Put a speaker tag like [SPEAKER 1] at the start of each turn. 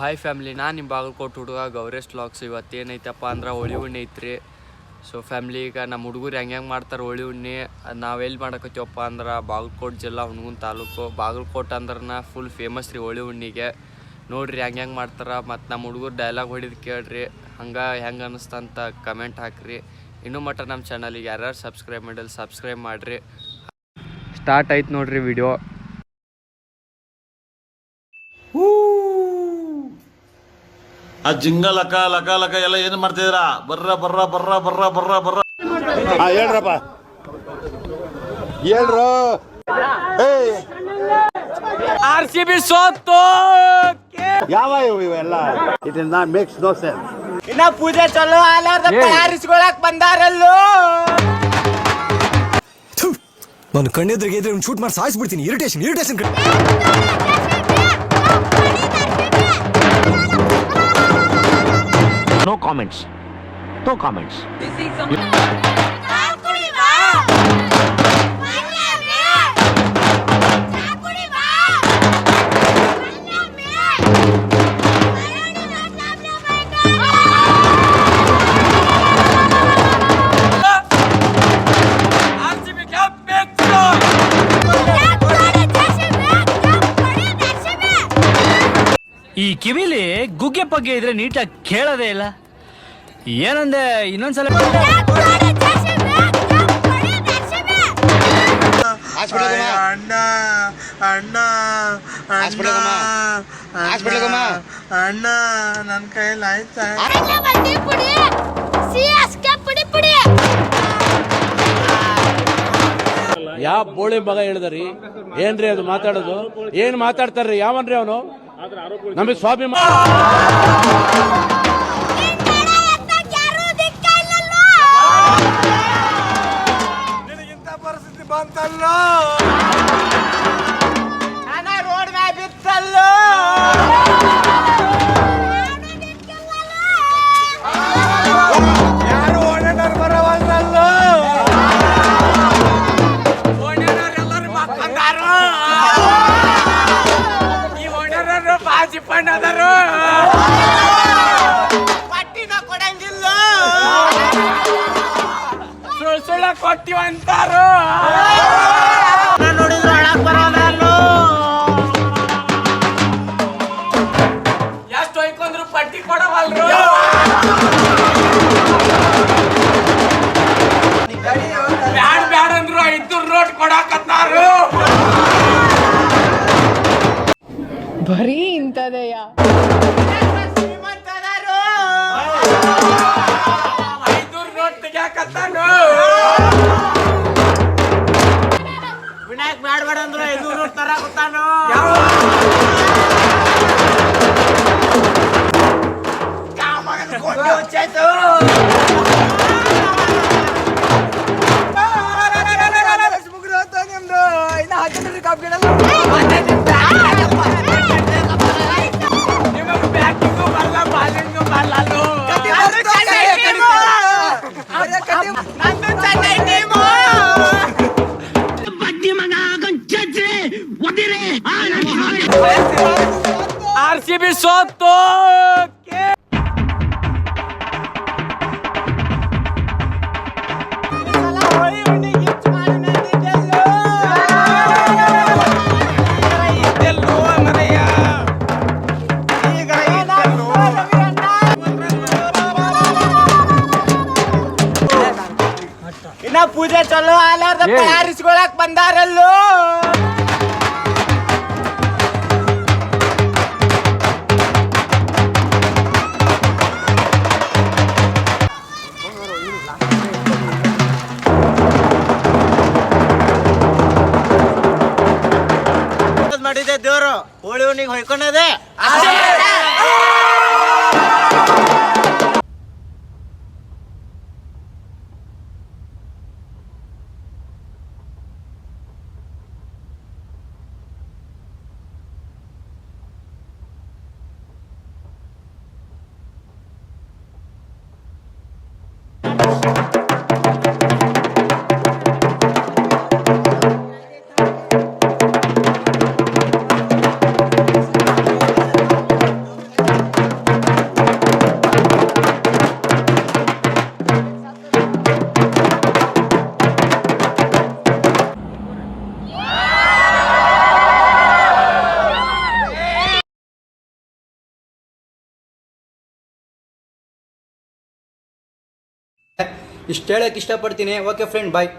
[SPEAKER 1] Hi family ನಾನು ನಿಮ್ಮ ಬಾಗಲಕೋಟೆ ಹುಡುಗ ಗೌರೇಶ್ ಲಾಕ್ಸ್ ಇವತ್ತು ಏನೈತಪ್ಪ ಅಂದ್ರೆ ಹೋಳಿ ಹುಣ್ಣಿ ಐತ್ರಿ. ಸೊ ಫ್ಯಾಮ್ಲಿ ಈಗ ನಮ್ಮ ಹುಡುಗರು ಹೆಂಗೆ ಹೆಂಗೆ ಮಾಡ್ತಾರೆ ಹೋಳಿ ಹುಣ್ಣಿ ನಾವು ಎಲ್ಲಿ ಮಾಡಕತ್ತೀವಪ್ಪ ಅಂದ್ರೆ ಬಾಗಲಕೋಟೆ ಜಿಲ್ಲಾ ಹುಣಗುನ್ ತಾಲೂಕು. ಬಾಗಲಕೋಟೆ ಅಂದ್ರನ ಫುಲ್ ಫೇಮಸ್ ರೀ ಹೋಳಿ ಹುಣ್ಣಿಗೆ. ನೋಡ್ರಿ ಹೆಂಗೆ ಹೆಂಗೆ ಮಾಡ್ತಾರೆ. ಮತ್ತು ನಮ್ಮ ಹುಡುಗರು ಡೈಲಾಗ್ ಹೊಡಿದು ಕೇಳ್ರಿ. ಹಂಗೆ ಹೆಂಗೆ ಅನ್ನಿಸ್ತಂತ ಕಮೆಂಟ್ ಹಾಕ್ರಿ. ಇನ್ನೂ ಮಟ್ಟ ನಮ್ಮ ಚಾನಲಿಗೆ ಯಾರ್ಯಾರು ಸಬ್ಸ್ಕ್ರೈಬ್ ಮಾಡಿಲ್ಲ ಸಬ್ಸ್ಕ್ರೈಬ್ ಮಾಡಿರಿ. ಸ್ಟಾರ್ಟ್ ಆಯ್ತು ನೋಡ್ರಿ ವಿಡಿಯೋ
[SPEAKER 2] ಆ ಜಿಂಗ ಲಕ ಲಕ ಲಕ ಎಲ್ಲ ಏನ್ ಮಾಡ್ತಿದ್ದೀರಾ? ಬರ್ರ ಬರ್ರ ಬರ್ರ ಬರ್ರ ಬರ್ರ ಬರ್ರ.
[SPEAKER 3] ಹೇಳ್ರಪ್ಪ. ಹೇಳ್ರು. ಏಯ್.
[SPEAKER 1] ಆರ್ ಸಿ ಬಿ ಸೋತು
[SPEAKER 3] ಯಾವ ಇವು ಇವೆಲ್ಲ? ಇದನ್ನ mix dosa makes no sense
[SPEAKER 4] ಇನ್ನ ಪೂಜೆ ಚಲೋ ಆಲಾರ್ದ. ತಯಾರಿಸ್ಕೊಳಕ್ ಬಂದಾರಲ್ಲೋ.
[SPEAKER 5] ನಾನು ಕಣ್ಣೆದ್ರಿಗೆ ಇದ್ರೆ ಶೂಟ್ ಮಾಡಿ ಸಾಯಿಸ್ಬಿಡ್ತೀನಿ. Irritation
[SPEAKER 6] irritation comments. No comments.
[SPEAKER 7] ಈ ಕಿವಿಲಿ ಗುಗ್ಗೆ ಪಗ್ಗೆ ಇದ್ರೆ ನೀಟಾಗಿ ಕೇಳೋದೇ ಇಲ್ಲ ಏನಂದೆ? ಇನ್ನೊಂದ್ಸಲ
[SPEAKER 4] ಅಣ್ಣ ಅಣ್ಣ ಅಣ್ಣ ಅಣ್ಣ ನನ್ನ ಕೈಯಲ್ಲಿ ಆಯ್ತಾ?
[SPEAKER 8] ಪುಡಿ. ಪುಡಿ
[SPEAKER 9] ಯಾವ ಬೋಳಿ ಮಗ ಹೇಳಿದ್ರಿ? ಏನ್ರಿ ಅದು ಮಾತಾಡೋದು? ಏನ್ ಮಾತಾಡ್ತಾರ್ರಿ? ಯಾವನ್ರಿ ಅವನು? ನಮಗೆ ಸ್ವಾಭಿಮಾನ
[SPEAKER 4] ಸುಳ್ಳ ಬ್ಯಾಡ್ ಬೇಡ ಅಂದ್ರು ಐದ್ನೂರು ನೋಟ್ ತರಾಕತ್ತಾನು ನಿಮಗೆ ಬ್ಯಾಟಿಂಗು ಬರಲ್ಲ ಬಾಲಿಂಗು ಬರಲ್ಲೋ
[SPEAKER 1] ಆರ್ ಸಿ ಬಿ ಸೋತು
[SPEAKER 4] ಇನ್ನ ಪೂಜೆ ಚಲೋ ಆಲಾರ್ದ
[SPEAKER 1] ಏ.
[SPEAKER 4] ತಯಾರಿಸ್ಕೊಳಕ್ ಬಂದಾರಲ್ಲೋ ಮಾಡಿದೆ ದೇವರು. ಹೋಳಿ ಹುಣ್ಣಿಗೆ ಹೊಯ್ಕೊಂಡದೆ.
[SPEAKER 10] ಇಷ್ಟು ಹೇಳಕ್ಕೆ ಇಷ್ಟಪಡ್ತೀನಿ. Okay friend bye